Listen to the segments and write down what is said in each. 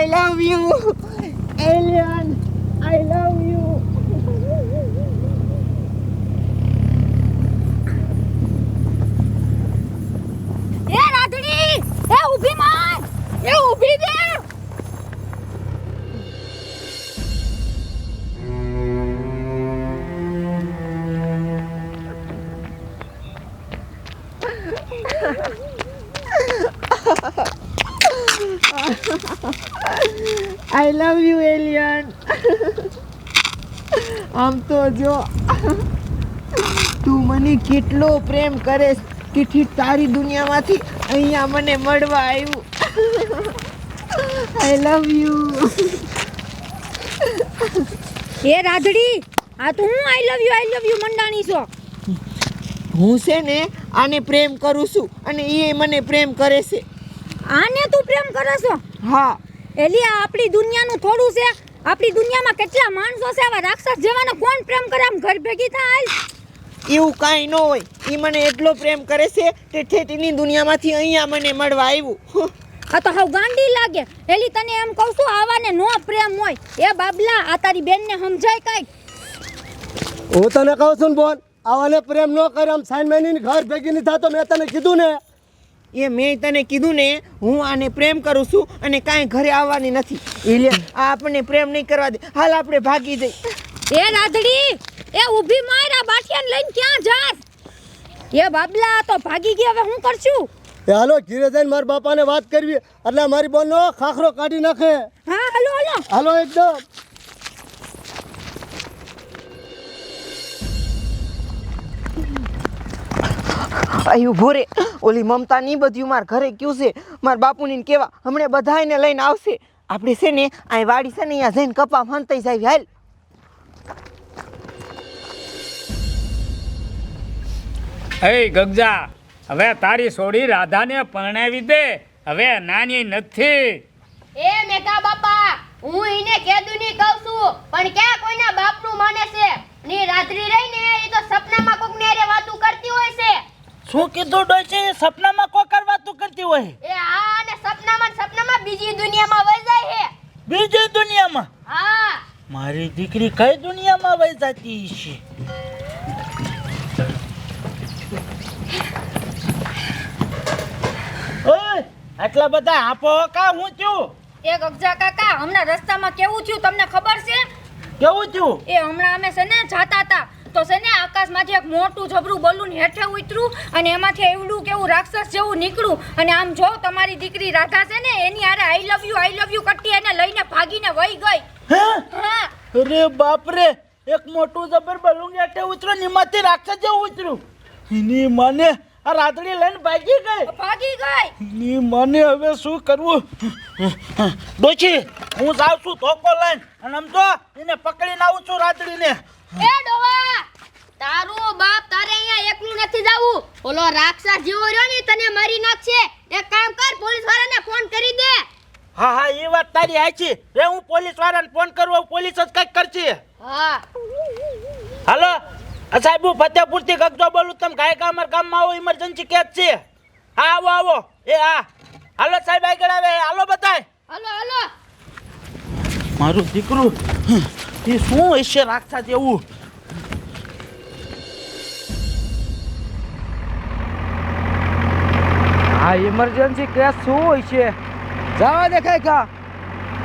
I love you alien I love you I love you alien આમ તો જો તું મને કેટલો પ્રેમ કરે કેટલી તારી દુનિયામાંથી અહીંયા મને મળવા આવ્યું. આઈ લવ યુ એ રાધડી આ તો હું I love you I love you મંડાણી છો. હું છે ને આને પ્રેમ કરું છું અને એ મને પ્રેમ કરે છે. આને તું પ્રેમ કરે છો? હા. એલી આ આપણી દુનિયાનું થોડું છે. આપણી દુનિયામાં કેટલા માણસો છે? આવા રાક્ષસ જેવાનો કોણ પ્રેમ કરે? આમ ઘર ભેગી થાય? એવું કાંઈ ન હોય. એ મને એટલો પ્રેમ કરે છે કે ઠેઠની દુનિયામાંથી અહીંયા મને મળવા આવ્યું. આ તો હાવ ગાંડી લાગે. એલી તને એમ કહું છું આવાને નો પ્રેમ હોય. એ બાબલા આ તારી બેનને સમજાય કાંઈક હું તને કહું છું ને બોલ આવાને પ્રેમ ન કરે આમ સાઈન મહિની ઘર ભેગી નહીં થતો મેં તને કીધું ને. એ મેં તને કીધું ને હું આને પ્રેમ કરું છું અને કાંઈ ઘરે આવવાની નથી. એટલે આ આપણને પ્રેમ નહીં કરવા દે. હાલ આપણે ભાગી જઈ એ રાધડી એ ઊભી માર આ બાટિયાને લઈને ક્યાં જાસ એ બાબલા આ તો ભાગી ગયા હવે હું કરશું? એ હાલો ઘીરે જઈને મારા બાપાને વાત કરવી. એટલે મારી બોનનો ખાખરો કાઢી નાખે. હા હાલો હલો. હાલો એકદમ. અહીં ઊભો રે. ઓલી મમતા ની બધું માર ઘરે ક્યું છે. માર બાપુની કેવા હમણે બધાને લઈને આવશે. આપણે છે ને અહીં વાડી છે ને અહીંયા જઈને કપા ફંતાઈ જાય હાલ. હે ગગજા હવે તારી સોડી રાધાને પરણાવી દે. હવે નાની નથી. એ મેઘા બાપા હું એને કેદુની કહું છું પણ ક્યાં કોઈના બાપનું માને છે? ની રાત્રિ રહીને એ તો સપનામાં કોક ને વાતું કરતી હોય છે. શું કીધું ડોશી એ સપનામાં કો કરવા તું કરતી હોય. એ હા અને સપનામાં ને સપનામાં બીજી દુનિયામાં વહી જાય હે બીજી દુનિયામાં? હા. મારી દીકરી કઈ દુનિયામાં વહી જતી છે ઓય આટલા બધા આપો કા હું થયું? એ અગજા કાકા હમણાં રસ્તામાં કેવું થયું તમને ખબર છે? કેવું થયું? એ હમણાં અમે છે ને જાતા હતા. તો છે ને આકાશમાંથી એક મોટું જબરું બલૂન હેઠે ઉતર્યું અને એમાંથી એવડું કેવું રાક્ષસ જેવું નીકળ્યું. અને આમ જો તમારી દીકરી રાધા છે ને એની આરે I love you I love you કટ્ટી એને લઈને ભાગીને વહી ગઈ. હે? હા. અરે બાપ રે એક મોટું જબર બલૂન હેઠે ઉતર્યું નિમાંથી રાક્ષસ જેવું ઉતર્યું. એની મને આ રાતડી લઈને ભાગી ગઈ. ભાગી ગઈ. ની મને હવે શું કરવું? ડોચી હું જાઉં છું ધોકો લઈને. અને આમ તો એને પકડીને આવું છું રાતડીને એ ડોવા તારું બાપ તારે અહીંયા એકલું નથી જાવું. ઓલો રાક્ષસ જીવો રહ્યો ને તને મારી નાખશે. એક કામ કર પોલીસ વાળાને ફોન કરી દે. હા હા એ વાત તારી સાચી રે હું પોલીસ વાળાને ફોન કરું પોલીસ જ કંઈક કરશે. હા. હાલો? સાહેબ હું ફતેપુરથી ગગજો બોલું તમે ગાય ગામર ગામમાં આવો ઇમરજન્સી કેસ છે. હા આવો આવો. એ હા. હાલો સાહેબ આગળ આવે. હાલો બતાય હાલો હાલો. મારું દીકરું એ શું હશે રાખતા જેવું? આ ઇમરજન્સી કેસ શું હોય છે? જવા દેખાય કા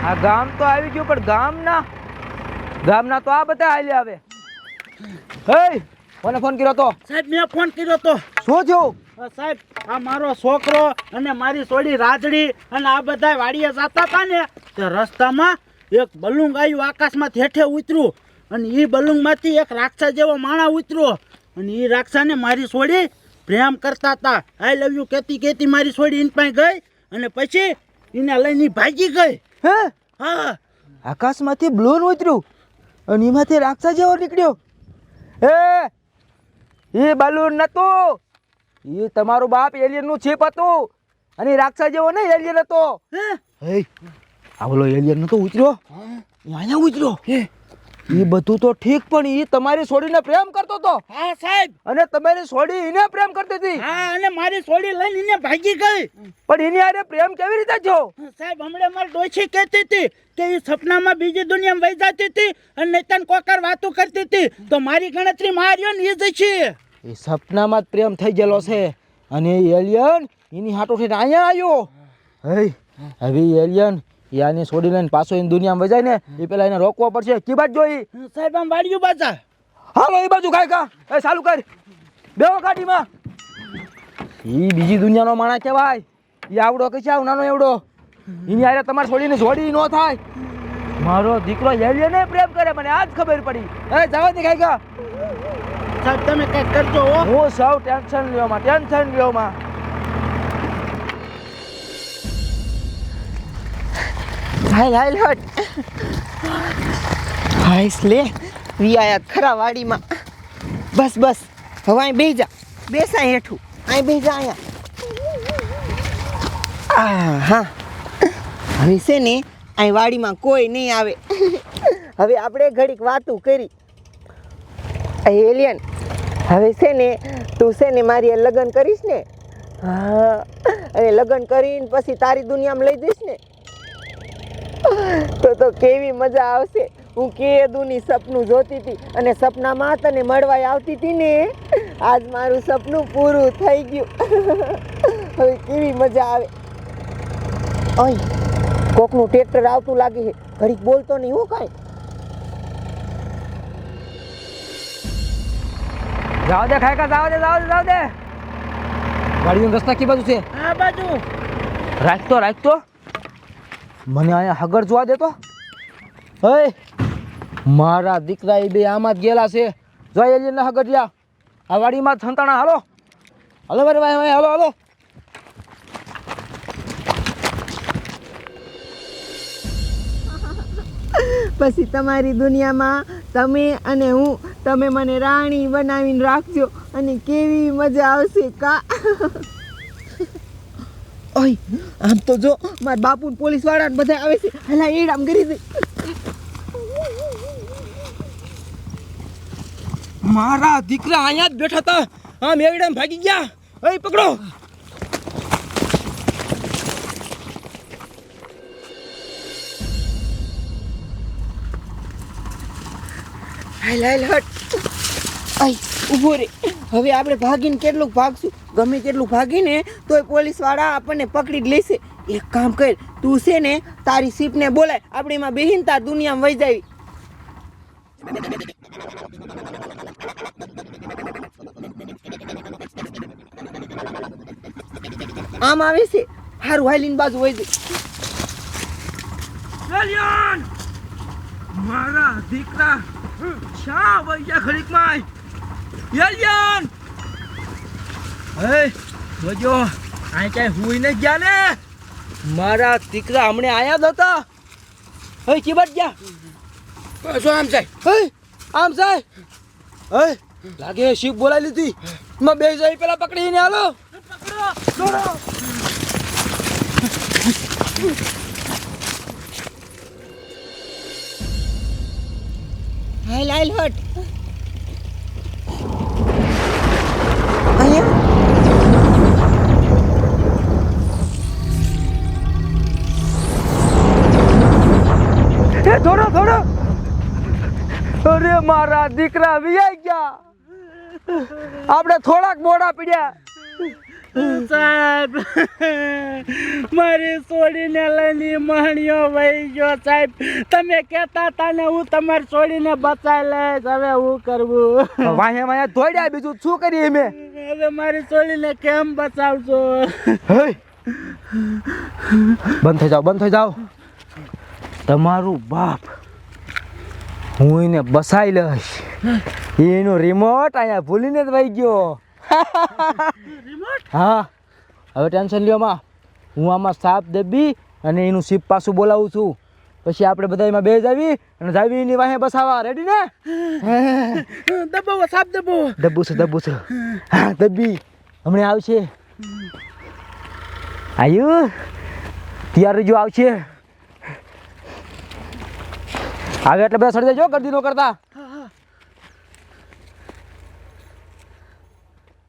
આ. ગામ તો આવી ગયું પણ ગામના ગામના તો આ બધા હાલી આવે. હે કોને ફોન કર્યો તો? સાહેબ મેં ફોન કર્યો તો. શું થયું? સાહેબ આ મારો છોકરો અને મારી સોડી રાજડી અને આ બધા વાડીએ જતા હતા ને તે રસ્તામાં એક બલુંગ આવ્યું આકાશમાંથી હેઠે ઉતર્યું અને એ બલુંગમાંથી એક રાક્ષસ જેવો માણા ઉતર્યો. અને એ રાક્ષસને મારી છોડી પ્રેમ કરતા હતા. આઈ લવ યુ કેતી કેતી મારી છોડી ઇન પાસે ગઈ અને પછી એને લઈને ભાગી ગઈ. હે? હા. આકાશમાંથી બ્લૂન ઉતર્યું અને એમાંથી રાક્ષસ જેવો નીકળ્યો. હે એ બલૂન નતું. એ તમારું બાપ એલિયનનું છીપ હતું. અને રાક્ષા રાક્ષસ જેવો નહીં એલિયન હતો. હે? હે આ બોલો એલિયન નતો ઉતર્યો. એ અહીંયા ઉતર્યો? હે. એ બધું તો ઠીક પણ એ તમારી છોડીને પ્રેમ કરતો હતો હા સાહેબ. અને તમારી છોડી એને પ્રેમ કરતી હતી. હા અને મારી સોડી લઈને એને ભાગી ગઈ. પણ એની હારે પ્રેમ કેવી રીતે થયો? સાહેબ હમણાં મારી ડોશી કહેતી હતી કે એ સપનામાં બીજી દુનિયામાં વહી જતી હતી અને નૈતન કોકર વાતો કરતી હતી. તો મારી ગણતરી માર્યો ને એ જ છે. એ સપનામાં જ પ્રેમ થઈ ગયેલો છે. અને એ એલિયન એની હાટો થઈને અહીંયા આવ્યો. હે. હવે એલિયન એ આની છોડી લઈને પાછો એની દુનિયામાં વજાય ને એ પેલા એને રોકવો પડશે. કી બાજુ જોઈ સાહેબ આમ વાળ્યું પાછા હાલો એ બાજુ ખાય કા. એ ચાલુ કર. બેવો ગાડીમાં ઈ બીજી દુનિયાનો માણસ કહેવાય. એ આવડો કે છે આવ નાનો એવડો? એની હારે તમારે છોડીને જોડી ન થાય. મારો દીકરો એલિયને પ્રેમ કરે મને આજ ખબર પડી. એ જવા દે ખાય કા. સાહેબ તમે કઈ કરજો હું. સૌ ટેન્શન લ્યો માં ટેન્શન લ્યો માં. હાલ હાલ હટ હાઈસ લે વિયા ખરા વાડીમાં બસ બસ. હવે અહીં બેહી જા. બેસાય હેઠું. અહીં જા અહીંયા. આ હા હવે છે ને, અહીં વાડીમાં કોઈ નહીં આવે. હવે આપણે ઘડીક વાતું કરી. એલિયન હવે છે ને, તું છે ને મારી લગ્ન કરીશ ને? હા. અને લગ્ન કરીને પછી તારી દુનિયામાં લઈ જઈશ ને? તો તો કેવી મજા આવશે. હું કેદુની સપનું જોતી હતી અને સપનામાં તને મળવા આવતી હતી ને આજ મારું સપનું પૂરું થઈ ગયું. હવે કેવી મજા આવે. અહીં કોકનું ટ્રેક્ટર આવતું લાગે છે. ઘડીક બોલતો નહીં હું કાંઈ. જાવ દે ખાઈ કા જાવ દે જાવ દે જાવ દે. ગાડીનો રસ્તા કી બાજુ છે? આ બાજુ. રાખતો રાખતો. મને અહીંયા હગર જોવા દેતો? હે? મારા દીકરા એ બે આમાં જ ગયેલા છે. જોઈ એલિયન હગર લ્યા. આ વાડીમાં થંતાણા હાલો. હાલો મારે ભાઈ, હાલો હાલો. પછી તમારી દુનિયામાં તમે અને હું, તમે મને રાણી બનાવીને રાખજો. અને કેવી મજા આવશે કા? ઓય, આમ તો જો, મારા બાપુ પોલીસવાળા ને બધા આવે છે. હલા એડ આમ કરી દે. મારા દીકરા અહીંયા જ બેઠા હતા. આમ એકદમ ભાગી ગયા. ઓય, પકડો. હાલ હાલ હટ આય ઊભો રે. હવે આપણે ભાગીને કેટલું ભાગશું? ગમે તેટલું ભાગીને તોય પોલીસવાળા આપણને પકડી જ લેશે. એક કામ કર, તું છે ને તારી સીપને બોલાય. આપણે એમાં બેહીન તાર દુનિયામાં વહી જાવી. આમ આવે છે. હારું, હાલીન બાજુ વહી જાય મારા દીકરા શા વૈયા ખડીકમાં એલિયન હે જોજો આ ક્યાંય હુઈ ને ગયા ને? મારા દીકરા હમણે આયા જ હતા. હે ચીબટ ગયા. શું આમ જાય. હે આમ જાય. હે લાગે શીપ બોલાવી લીધી. માં બે જાય પેલા પકડીને હાલો. પકડો દોડો હાલ હાલ હટ મારા દીકરા વિયાઈ ગયા. આપણે થોડાક મોડા પીડ્યા. સાહેબ મારી છોડીને લઈને મહણીઓ વહી ગયો સાહેબ. તમે કહેતા હતા ને હું તમારી છોડીને બચાવી લઈશ હવે હું કરવું? વાહે વાહે દોડ્યા બીજું શું કરીએ મેં હવે મારી છોડીને કેમ બચાવશો? બંધ થઈ જાઓ બંધ થઈ જાઓ. તમારું બાપ હું એને બસાઈ લઈશ. એનો રિમોટ અહીંયા ભૂલીને જ વહી ગયો. હા. હવે ટેન્શન લ્યો માં. હું આમાં સાપ દબી અને એનું સીપ પાછું બોલાવું છું. પછી આપણે બધા એમાં બે જાવી અને જાવી એની વાહે બસાવા. રેડી ને? દબાવો સાપ દબો દબ્બુ છે દબ્બુ છે. હા દબ્બી હમણાં આવશે. આયુ? ત્યાર જો આવશે. આવે એટલે બધા સડી જાય ગરદી નો કરતા.